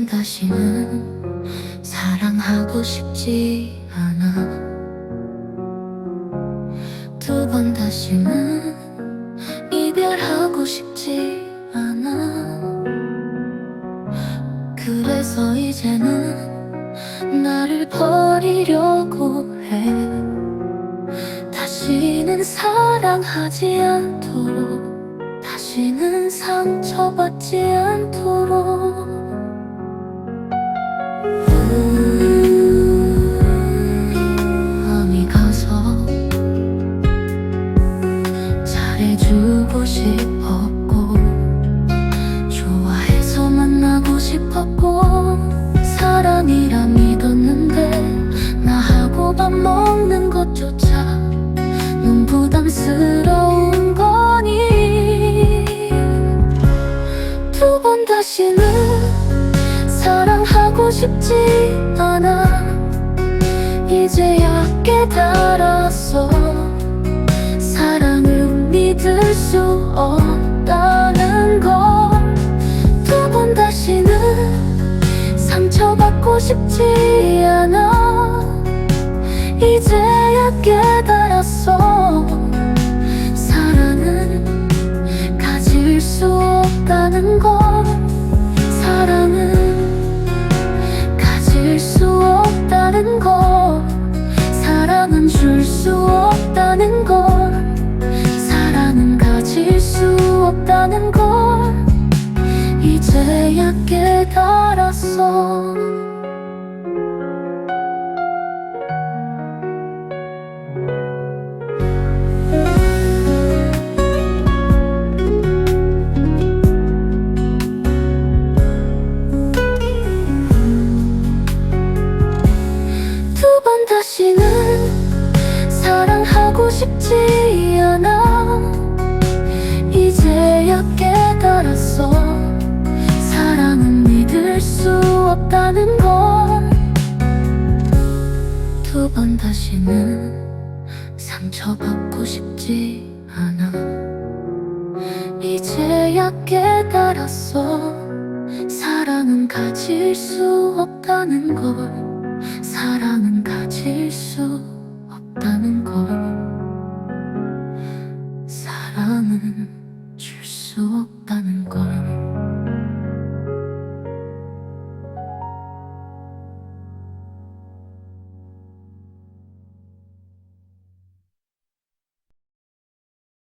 다시는 사랑하고 싶지 않아. 두 번 다시는 이별하고 싶지 않아. 그래서 이제는 나를 버리려고 해. 다시는 사랑하지 않도록 다시는 상처받지 않도록 사랑이라 믿었는데 나하고 밥 먹는 것조차 너무 부담스러운 거니. 두 번 다시는 사랑하고 싶지 않아. 이제야 깨달았어. 사랑을 믿을 수 없다는 걸. 두번 다시는 상처받고 싶지 않아. 이제야 깨달았어. 사랑은 가질 수 없다는 걸. 사랑은 가질 수 없다는 걸. 사랑은 줄 수 없다는 걸. 사랑은 가질 수 없다는 걸. 이제야 깨 싶지 않아. 이제야 깨달았어. 사랑은 믿을 수 없다는 걸두 번 다시는 상처받고 싶지 않아. 이제야 깨달았어. 사랑은 가질 수 없다는 걸. 사랑은 가질 수